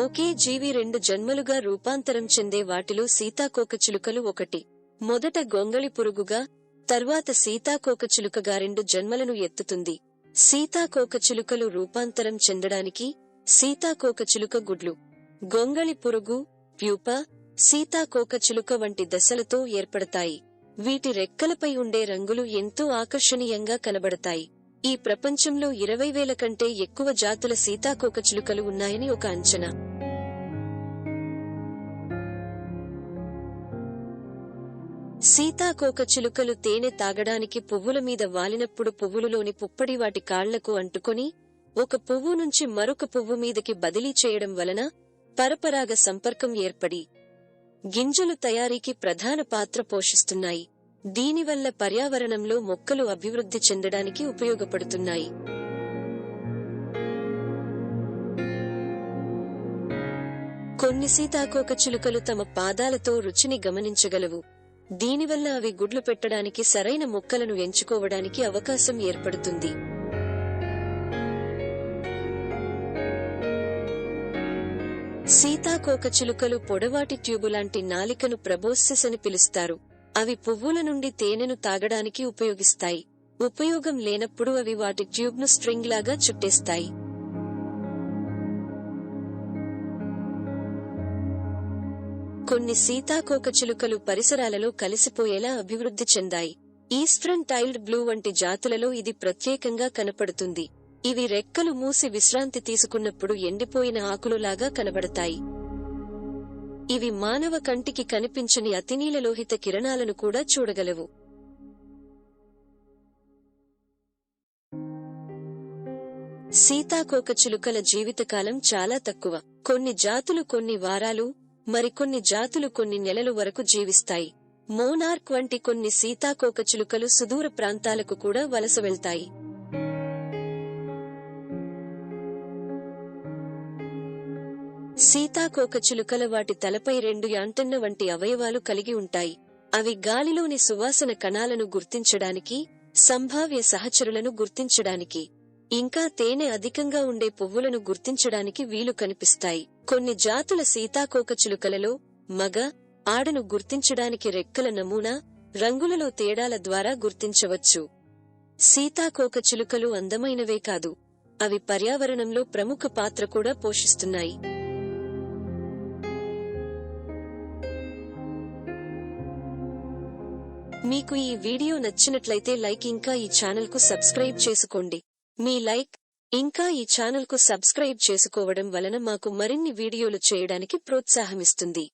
ఒకే జీవి రెండు జన్మలుగా రూపాంతరం చెందే వాటిలో సీతాకోకచిలుకలు ఒకటి. మొదట గొంగళి పురుగుగా తర్వాత సీతాకోకచిలుకగా రెండు జన్మలను ఎత్తుతుంది. సీతాకోకచిలుకలు రూపాంతరం చెందడానికి సీతాకోకచిలుక గుడ్లు. గొంగళి పురుగు ప్యూప సీతాకోకచిలుక వంటి దశలతో ఏర్పడతాయి. వీటి రెక్కలపై ఉండే రంగులు ఎంతో ఆకర్షణీయంగా కనబడతాయి. ఈ ప్రపంచంలో ఇరవై వేల కంటే ఎక్కువ జాతుల సీతాకోకచిలుకలు ఉన్నాయని ఒక అంచనా. సీతాకోకచిలుకలు తేనె తాగడానికి పువ్వుల మీద వాలినప్పుడు పువ్వులులోని పుప్పడి వాటి కాళ్ళకు అంటుకొని ఒక పువ్వు నుంచి మరొక పువ్వు మీదకి బదిలీ చేయడం వలన పరపరాగ సంపర్కం ఏర్పడి గింజలు తయారీకి ప్రధాన పాత్ర పోషిస్తున్నాయి. దీనివల్ల పర్యావరణంలో మొక్కలు అభివృద్ధి చెందడానికి ఉపయోగపడుతున్నాయి. కొన్ని సీతాకోకచిలుకలు తమ పాదాలతో రుచిని గమనించగలవు. దీనివల్ల అవి గుడ్లు పెట్టడానికి సరైన మొక్కలను ఎంచుకోవడానికి అవకాశం ఏర్పడుతుంది. సీతాకోకచిలుకలు పొడవాటి ట్యూబు లాంటి నాలికను ప్రబోసెస్ అని పిలుస్తారు. అవి పువ్వుల నుండి తేనెను తాగడానికి ఉపయోగిస్తాయి. ఉపయోగం లేనప్పుడు అవి వాటి ట్యూబ్ను స్ట్రింగ్ లాగా చుట్టేస్తాయి. కొన్ని సీతాకోకచిలుకలు పరిసరాలలో కలిసిపోయేలా అభివృద్ధి చెందాయి. ఈస్ట్రన్ టైల్డ్ బ్లూ వంటి జాతులలో ఇది ప్రత్యేకంగా కనపడుతుంది. ఇవి రెక్కలు మూసి విశ్రాంతి తీసుకున్నప్పుడు ఎండిపోయిన ఆకులులాగా కనబడతాయి. ఇవి మానవ కంటికి కనిపించని అతినీలలోహిత కిరణాలను కూడా చూడగలవు. సీతాకోకచిలుకల జీవితకాలం చాలా తక్కువ. కొన్ని జాతులు కొన్ని వారాలు మరికొన్ని జాతులు కొన్ని నెలలు వరకు జీవిస్తాయి. మోనార్క్ వంటి కొన్ని సీతాకోకచిలుకలు సుదూర ప్రాంతాలకు కూడా వలస వెళ్తాయి. సీతాకోకచిలుకల వాటి తలపై రెండు యాంటెన్న వంటి అవయవాలు కలిగి ఉంటాయి. అవి గాలిలోని సువాసన కణాలను గుర్తించడానికి సంభావ్య సహచరులను గుర్తించడానికి ఇంకా తేనె అధికంగా ఉండే పువ్వులను గుర్తించడానికి వీలు కనిపిస్తాయి. కొన్ని జాతుల సీతాకోకచిలుకలలో మగ ఆడను గుర్తించడానికి రెక్కల నమూనా రంగులలో తేడాల ద్వారా గుర్తించవచ్చు. సీతాకోకచిలుకలు అందమైనవే కాదు అవి పర్యావరణంలో ప్రముఖ పాత్ర కూడా పోషిస్తున్నాయి. మీకు ఈ వీడియో నచ్చినట్లయితే లైక్ ఇంకా ఈ ఛానల్కు సబ్స్క్రైబ్ చేసుకోండి. మీ లైక్ ఇంకా ఈ ఛానల్కు సబ్స్క్రైబ్ చేసుకోవడం వలన మాకు మరిన్ని వీడియోలు చేయడానికి ప్రోత్సాహమిస్తుంది.